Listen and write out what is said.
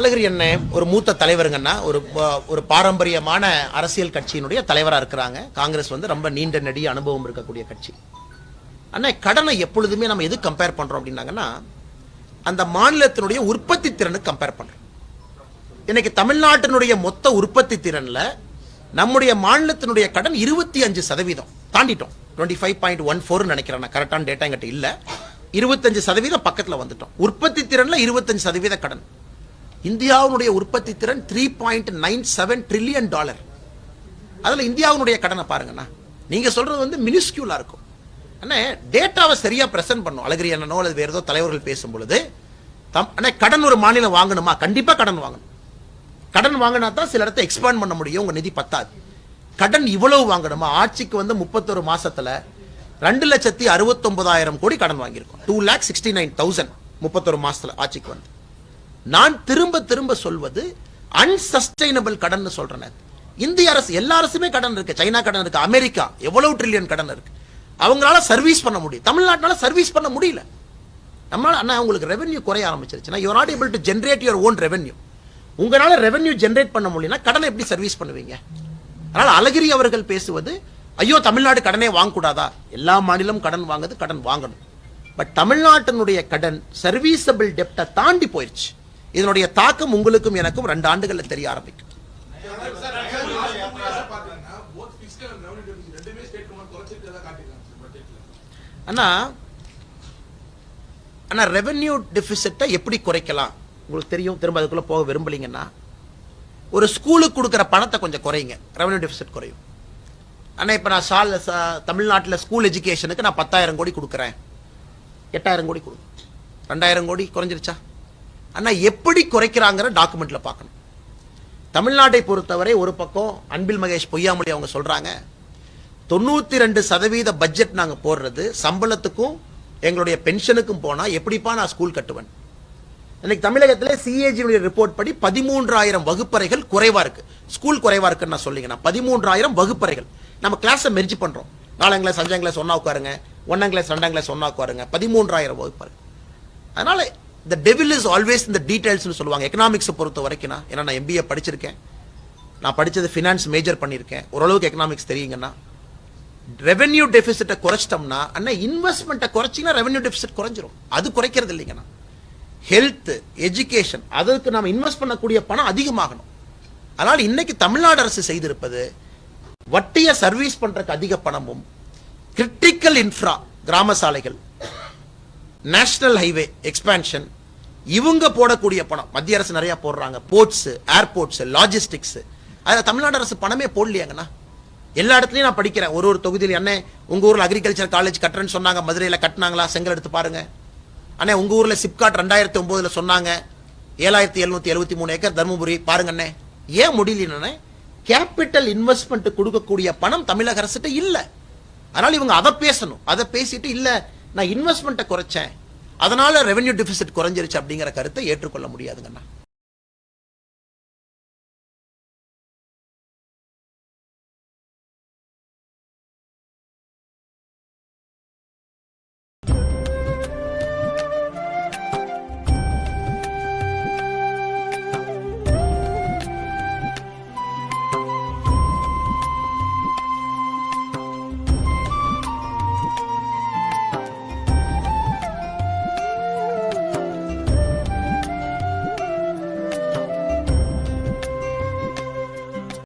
என்ன ஒரு மூத்த தலைவருங்கன்னா ஒரு ஒரு பாரம்பரியமான அரசியல் கட்சியினுடைய தலைவராக இருக்கிறாங்க. காங்கிரஸ் வந்து ரொம்ப நீண்ட நெடிய அனுபவம் இருக்கக்கூடிய கட்சி. அண்ணா கடனை எப்பொழுதுமே நம்ம எது கம்பேர் பண்ணுறோம் அப்படின்னாங்கன்னா அந்த மாநிலத்தினுடைய உற்பத்தி திறனுக்கு கம்பேர் பண்ணுறோம் இன்னைக்கு தமிழ்நாட்டினுடைய மொத்த உற்பத்தி திறனில் நம்முடைய மாநிலத்தினுடைய கடன் இருபத்தி அஞ்சு சதவீதம். தாண்டிட்டோம். டுவெண்ட்டி ஃபைவ் பாயிண்ட் ஒன் ஃபோர்னு நினைக்கிறேன் நான். கரெக்டான டேட்டா எங்கிட்ட இல்லை. இருபத்தஞ்சு சதவீதம் பக்கத்தில் வந்துட்டோம். உற்பத்தி திறனில் இருபத்தஞ்சு சதவீத கடன். இந்தியாவுடைய உற்பத்தி திறன் three point nine seven trillion dollar அதில் இந்தியாவுடைய கடனை பாருங்கண்ணா. நீங்கள் சொல்கிறது வந்து மினிஸ்கியூலாக இருக்கும். அண்ணே டேட்டாவை சரியாக ப்ரெசென்ட் பண்ணும். அழகிரி அண்ணனோ அல்லது வேறு ஏதோ தலைவர்கள் பேசும் பொழுது தம் அண்ணே கடன் ஒரு மாநிலம் வாங்கணுமா? கண்டிப்பாக கடன் வாங்கணும். கடன் வாங்கினா தான் சில இடத்த எக்ஸ்பேண்ட் பண்ண முடியும். உங்கள் நிதி பத்தாது. கடன் இவ்வளவு வாங்கணுமா? ஆட்சிக்கு வந்து முப்பத்தொரு மாதத்தில் ரெண்டு லட்சத்தி அறுபத்தொம்பதாயிரம் கோடி கடன் வாங்கியிருக்கோம். Two lakh sixty nine thousand முப்பத்தொரு மாதத்தில் ஆட்சிக்கு வந்து. நான் திரும்ப திரும்ப சொல்வது அன்சஸ்டைனபிள் கடன் சொல்றேன் இந்திய அரசு எல்லா அரசுமே கடன் இருக்கு. சைனா கடன் இருக்கு அமெரிக்கா எவ்வளவு ட்ரில்லியன் கடன் இருக்கு. அவங்களால சர்வீஸ் பண்ண முடியும் தமிழ்நாட்டினால சர்வீஸ் பண்ண முடியல. நம்மளால அண்ணா உங்களுக்கு ரெவென்யூ குறைய ஆரம்பிச்சிருச்சுன்னா you not able to generate your own revenue உங்களால ரெவென்யூ ஜென்ரேட் பண்ண முடியலனா கடனை எப்படி சர்வீஸ் பண்ணுவீங்க? அதனால அழகிரி அவர்கள் பேசுவது ஐயோ தமிழ்நாடு கடனே வாங்கக்கூடாதா? எல்லா மாநிலம் கடன் வாங்குது கடன் வாங்கணும். பட் தமிழ்நாட்டினுடைய கடன் சர்வீசபிள் டெப்டை தாண்டி போயிடுச்சு இதனுடைய தாக்கம் உங்களுக்கும் எனக்கும் ரெண்டு ஆண்டுகளில் தெரிய ஆரம்பிக்கும். அண்ணா அண்ணா ரெவென்யூ டெபிசிட்டை எப்படி குறைக்கலாம்? உங்களுக்கு தெரியும் திரும்ப அதுக்குள்ள போக விரும்பலீங்கன்னா ஒரு ஸ்கூலுக்கு கொடுக்குற பணத்தை கொஞ்சம் குறையுங்க ரெவென்யூ டெபிசிட் குறையும். அண்ணா இப்போ நான் சால் தமிழ்நாட்டில் ஸ்கூல் எஜுகேஷனுக்கு நான் பத்தாயிரம் கோடி கொடுக்குறேன். எட்டாயிரம் கோடி கொடுக்கும் ரெண்டாயிரம் கோடி குறைஞ்சிருச்சா? அண்ணா எப்படி குறைக்கிறாங்கிற டாக்குமெண்ட்டில் பார்க்கணும். தமிழ்நாட்டை பொறுத்தவரை ஒரு பக்கம் அன்பில் மகேஷ் பொய்யாமொழி அவங்க சொல்கிறாங்க தொண்ணூற்றி ரெண்டு சதவீத பட்ஜெட் நாங்கள் போடுறது சம்பளத்துக்கும் எங்களுடைய பென்ஷனுக்கும் போனால் எப்படிப்பா நான் ஸ்கூல் கட்டுவேன்? இன்னைக்கு தமிழகத்தில் சிஏஜியுடைய ரிப்போர்ட் படி பதிமூன்றாயிரம் வகுப்பறைகள் குறைவாக இருக்குது ஸ்கூல் குறைவாக இருக்குன்னு நான் சொல்லிங்கன்னா பதிமூன்றாயிரம் வகுப்பறைகள். நம்ம கிளாஸை மெர்ஜி பண்ணுறோம் நாலாம் கிளாஸ் அஞ்சாம் கிளாஸ் உட்காருங்க ஒன்னாம் கிளாஸ் ரெண்டாம் கிளாஸ் உட்காருங்க. பதிமூன்றாயிரம் வகுப்பறைகள் அதனால் இந்த டெவில் இஸ் ஆல்வேஸ் இந்த டீட்டெயில்ஸ்னு சொல்லுவாங்க. எக்கனாமிக்ஸை பொறுத்த வரைக்கும் நான் ஏன்னா நான் எம்பிஏ படிச்சிருக்கேன். நான் படித்தது ஃபினான்ஸ் மேஜர் பண்ணியிருக்கேன். ஓரளவுக்கு எக்கனாமிக்ஸ் தெரியுங்கன்னா ரெவென்யூ டெபிசிட்டை குறைச்சிட்டோம்னா அண்ணா இன்வெஸ்ட்மெண்ட்டை குறைச்சிங்கன்னா ரெவென்யூ டெபிசிட் குறைஞ்சிரும். அது குறைக்கிறது இல்லைங்கண்ணா ஹெல்த் எஜுகேஷன் அதற்கு நாம் இன்வெஸ்ட் பண்ணக்கூடிய பணம் அதிகமாகணும். அதனால் இன்னைக்கு தமிழ்நாடு அரசு செய்திருப்பது வட்டியை சர்வீஸ் பண்றதுக்கு அதிக பணமும் கிரிட்டிக்கல் இன்ஃப்ரா கிராம சாலைகள் நேஷனல் ஹைவே எக்ஸ்பான்ஷன் இவங்க போடக்கூடிய பணம் மத்திய அரசு நிறைய போடுறாங்க. போர்ட்ஸ் ஏர்போர்ட்ஸ் லாஜிஸ்டிக்ஸ் அதில் தமிழ்நாடு அரசு பணமே போடலையாங்கண்ணா? எல்லா இடத்துலையும் நான் படிக்கிறேன். ஒரு ஒரு தொகுதியில் அண்ணே உங்க ஊர்ல அக்ரிகல்ச்சர் காலேஜ் கட்டுறேன்னு சொன்னாங்க. மதுரையில் கட்டினாங்களா? செங்கல் எடுத்து பாருங்க. அண்ணே உங்க ஊர்ல சிப்காட் ரெண்டாயிரத்தி ஒன்பதுல சொன்னாங்க. ஏழாயிரத்தி எழுநூத்தி எழுபத்தி மூணு ஏக்கர் தருமபுரி பாருங்க அண்ணே. ஏன் முடியலன்னு கேபிட்டல் இன்வெஸ்ட்மெண்ட் கொடுக்கக்கூடிய பணம் தமிழக அரசுகிட்ட இல்லை. அதனால இவங்க அதை பேசணும். அதை பேசிட்டு இல்லை. நான் இன்வெஸ்ட்மெண்ட்டை குறைச்சேன். அதனால ரெவென்யூ டெபிசிட் குறைஞ்சிருச்சு அப்படிங்கிற கருத்தை ஏற்றுக்கொள்ள முடியாதுங்கண்ணா.